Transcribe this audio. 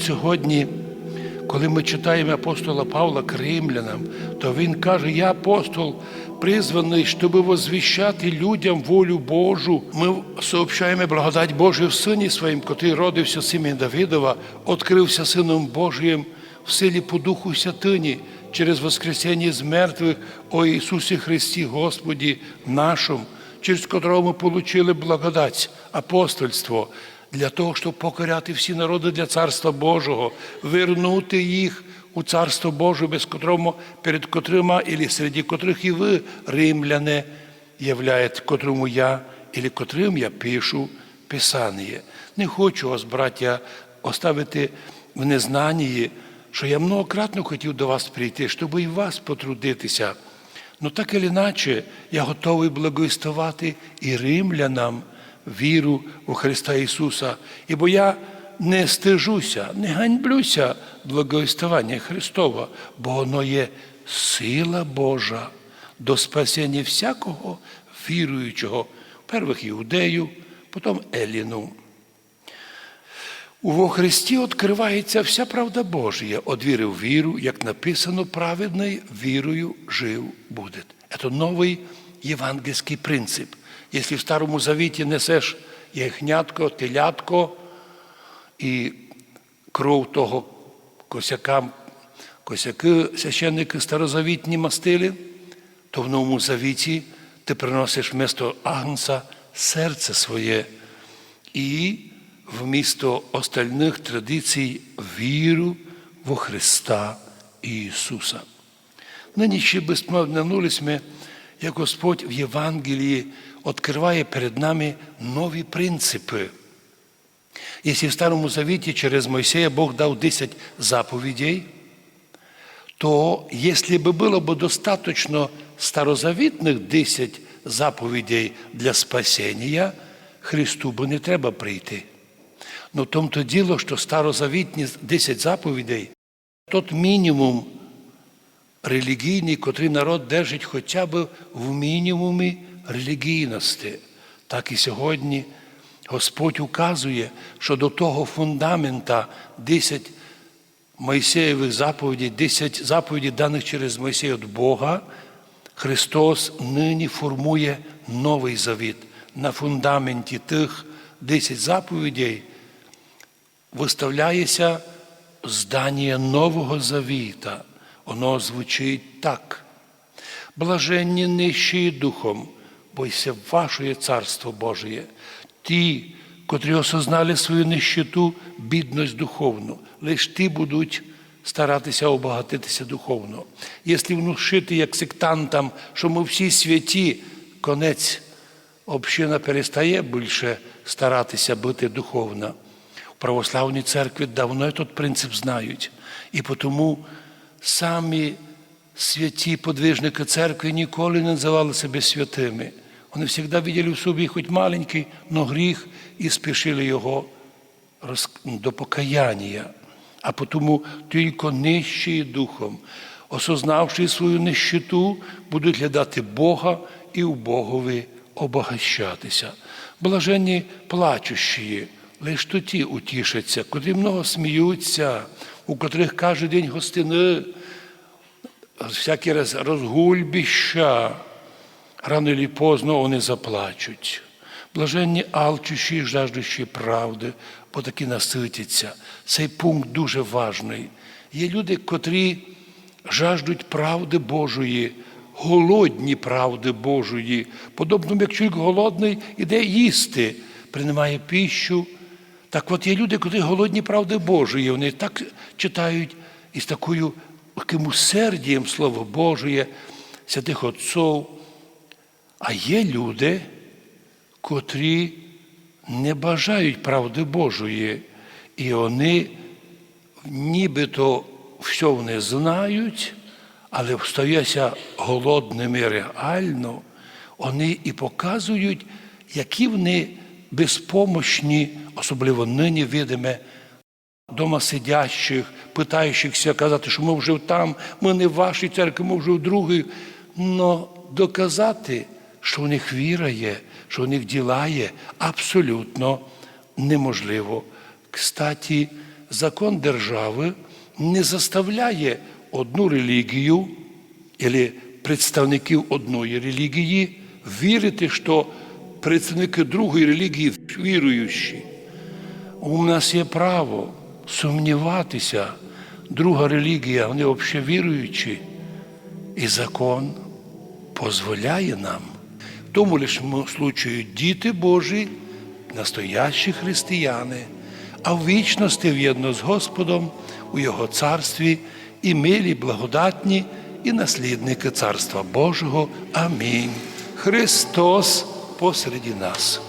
Сьогодні, коли ми читаємо апостола Павла к римлянам, то він каже: Я апостол, призваний, щоб возвіщати людям волю Божу. Ми сообщаємо благодать Божию в Сині Своїм, котрий родився сім'ї Давидова, відкрився Сином Божиїм в силі по Духу Святині через Воскресіння з мертвих о Ісусі Христі, Господі нашому, через котрого ми получили благодать, апостольство для того, щоб покоряти всі народи для Царства Божого, вернути їх у Царство Боже, без котрого, перед котрима, і серед котрих і ви, римляне, являєте, котрому я, і котрим я пишу Писання. Не хочу вас, браття, оставити в незнанні, що я многократно хотів до вас прийти, щоб і вас потрудитися. Ну так і іначе, я готовий благовістувати і римлянам віру у Христа Ісуса, ібо я не стежуся, не ганьблюся благовістування Христова, бо воно є сила Божа до спасення всякого віруючого, первих іудею, потім Еліну. У Христі відкривається вся правда Божія, от віру, як написано, праведний вірою жив буде. Це новий євангельський принцип. Якщо в Старому Завіті несеш ягнятко, телятко і кров того косяка, косяки священники старозавітні мастили, то в Новому Завіті ти приносиш вмісто агнца серце своє і вмісто остальних традицій віру во Христа Ісуса. Нині ще безмовлянулись ми, як Господь в Євангелії відкриває перед нами нові принципи. Якщо в Старому Завіті через Мойсея Бог дав 10 заповідей, то якщо б було б достатньо старозавітних 10 заповідей для спасіння, Христу би не треба прийти. Но в тому то діло, що старозавітні 10 заповідей, тот мінімум релігійний, котрий народ держить хоча б в мінімумі релігійності. Так і сьогодні Господь указує, що до того фундамента 10 Мойсеєвих заповідей, 10 заповідей, даних через Мойсея від Бога, Христос нині формує новий завіт. На фундаменті тих 10 заповідей виставляється здання Нового Завіта. Воно звучить так. Блаженні нижчі духом, бойся вашої Царство Божє. Ті, котрі осознали свою нищету, бідність духовну, лиш ті будуть старатися обагатитися духовно. Якщо внушити як сектантам, що ми всі святі, конець община перестає більше старатися бути духовно. В православній церкві давно этот принцип знають. І тому самі святі подвижники церкви ніколи не називали себе святими. Вони завжди виділи в собі хоч маленький, но гріх і спішили його до покаяння. А тому тільки нижчі духом, осознавши свою нищету, будуть глядати Бога і у Богові обогащатися. Блаженні плачущі, лиш то ті утішаться, котрі много сміються, у котрих кожен день гостини, всякі розгульбіща, рано чи поздно вони заплачуть. Блаженні алчущі жаждущі правди, бо таки наситяться. Цей пункт дуже важний. Є люди, котрі жаждуть правди Божої, голодні правди Божої, подобно як чоловік голодний іде їсти, приймає піщу. Так от є люди, котрі голодні правди Божої, вони так читають із такою таким усердієм Слово Божє, святих Отцов. А є люди, котрі не бажають правди Божої, і вони нібито все вони знають, але встаються голодними реально, вони і показують, які вони безпомощні, особливо нині видиме, дома сидящих, питаючихся казати, що ми вже там, ми не в вашій церкві, ми вже в другій. Но доказати, що в них віра є, що в них діла є, абсолютно неможливо. Кстаті, закон держави не заставляє одну релігію або представників одної релігії вірити, що представники другої релігії віруючі. У нас є право сумніватися, друга релігія, вони взагалі віруючі, і закон дозволяє нам. В тому лишому случаю діти Божі, настоящі християни, а в вічності в'єдно з Господом у Його царстві і милі, благодатні, і наслідники Царства Божого. Амінь. Христос посереді нас.